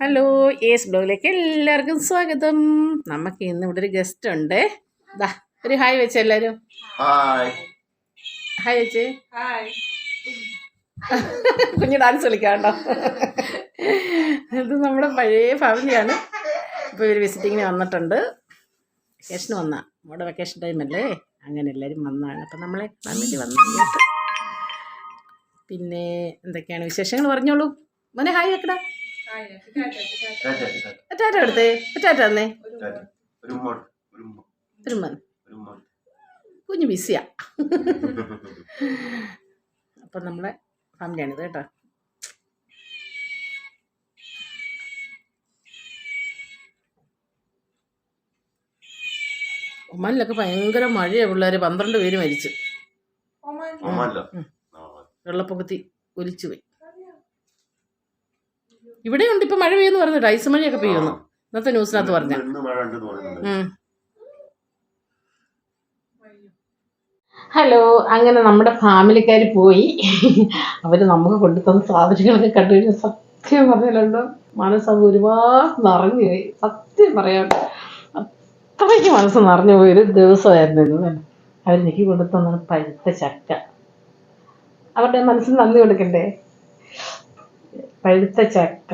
Hello ace ബ്ലോഗിലേക്ക് എല്ലാവർക്കും സ്വാഗതം. നമുക്ക് ഇന്ന് ഇവിടെ ഒരു ഗസ്റ്റ് ഉണ്ട്. ദാ ഒരു ഹായ് വെച്ച് എല്ലാരും. ഹായ് ഹായ് വെച്ച്. കുഞ്ഞ് ഡാൻസ് കളിക്കാണ്ടോ ഇത് നമ്മുടെ പഴയ ഫാമിലിയാണ്. ഇപ്പൊ ഇവർ വിസിറ്റിങ്ങിന് വന്നിട്ടുണ്ട്. വെക്കേഷന് വന്ന. നമ്മുടെ വെക്കേഷൻ ടൈം അല്ലേ? അങ്ങനെ എല്ലാരും വന്നാണ്. അപ്പം നമ്മളെ ഫാമിലി വന്ന. വന്നു പിന്നെ എന്തൊക്കെയാണ് വിശേഷങ്ങൾ? പറഞ്ഞോളൂ. മോനെ ഹായ് വെക്കടാ. ടാറ്റ എടുത്തേ ടാറ്റ തന്നേ? കുഞ്ഞ് ബിസിയാ. അപ്പം നമ്മളെ ഫാമിലിയാണിത് കേട്ടോ. ഒമാനിലൊക്കെ ഭയങ്കര മഴയാണ് പിള്ളേർ പന്ത്രണ്ട് പേര് മരിച്ചു. വെള്ളപ്പൊക്കത്തി ഒലിച്ചു പോയി ഇവിടെയുണ്ട് ഇപ്പൊ മഴ പെയ്യുന്നു പറഞ്ഞിട്ട് ഐസ് മഴയൊക്കെ പെയ്യുന്നു. ഇന്നത്തെ ന്യൂസിനകത്ത് പറഞ്ഞു. ഹലോ അങ്ങനെ നമ്മുടെ ഫാമിലിക്കാർ പോയി. അവർ നമുക്ക് കൊണ്ടുതന്ന സാധനങ്ങളൊക്കെ കണ്ടു കഴിഞ്ഞാൽ സത്യം പറഞ്ഞാലുണ്ടോ. മനസ്സത് ഒരുപാട് നിറഞ്ഞു പോയി. സത്യം പറയാം. അത്രയ്ക്ക് മനസ്സ് നിറഞ്ഞു പോയൊരു ദിവസമായിരുന്നു ഇന്ന്. അവരെനിക്ക് കൊണ്ടുതന്ന പഴുത്ത ചക്ക. അവരുടെ മനസ്സിൽ നന്ദി കൊടുക്കണ്ടേ? പഴുത്ത ചക്ക.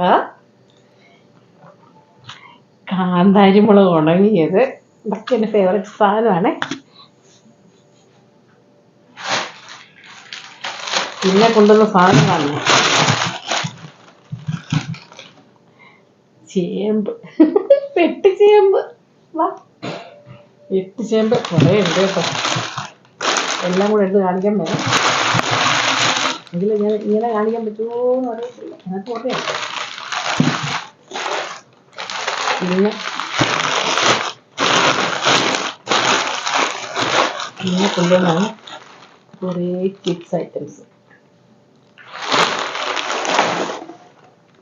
കാന്താരിമുളക് ഉണങ്ങിയത്. ഇതൊക്കെ എന്റെ ഫേവറേറ്റ് സാധനമാണ്. പിന്നെ കൊണ്ടുവന്ന സാധനമാണ് ചേമ്പ്. പെട്ടി ചേമ്പ്. വാ. വെട്ട് ചേമ്പ് കുറേ ഉണ്ട് കേട്ടോ. എല്ലാം കൂടെ എടുത്ത് കാണിക്കാൻ വേണം എങ്കിലും ഞാൻ ഇങ്ങനെ കാണിക്കാൻ പറ്റുമോ എന്ന് പിന്നെ? പിന്നെ കൊണ്ടുവന്നാണ് കുറേ കിഡ്സ് ഐറ്റംസ്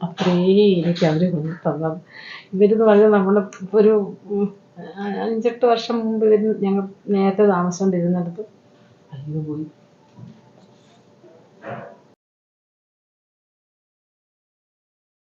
അത്രേ എനിക്ക് അവർ കൊണ്ട് തന്നത് ഇവരെന്ന് പറഞ്ഞാൽ നമ്മൾ ഒരു അഞ്ചെട്ട് വർഷം മുമ്പ് ഇവർ ഞങ്ങൾ നേരത്തെ താമസിച്ചുകൊണ്ടിരുന്നിടത്ത് അയ്യോ പോയി.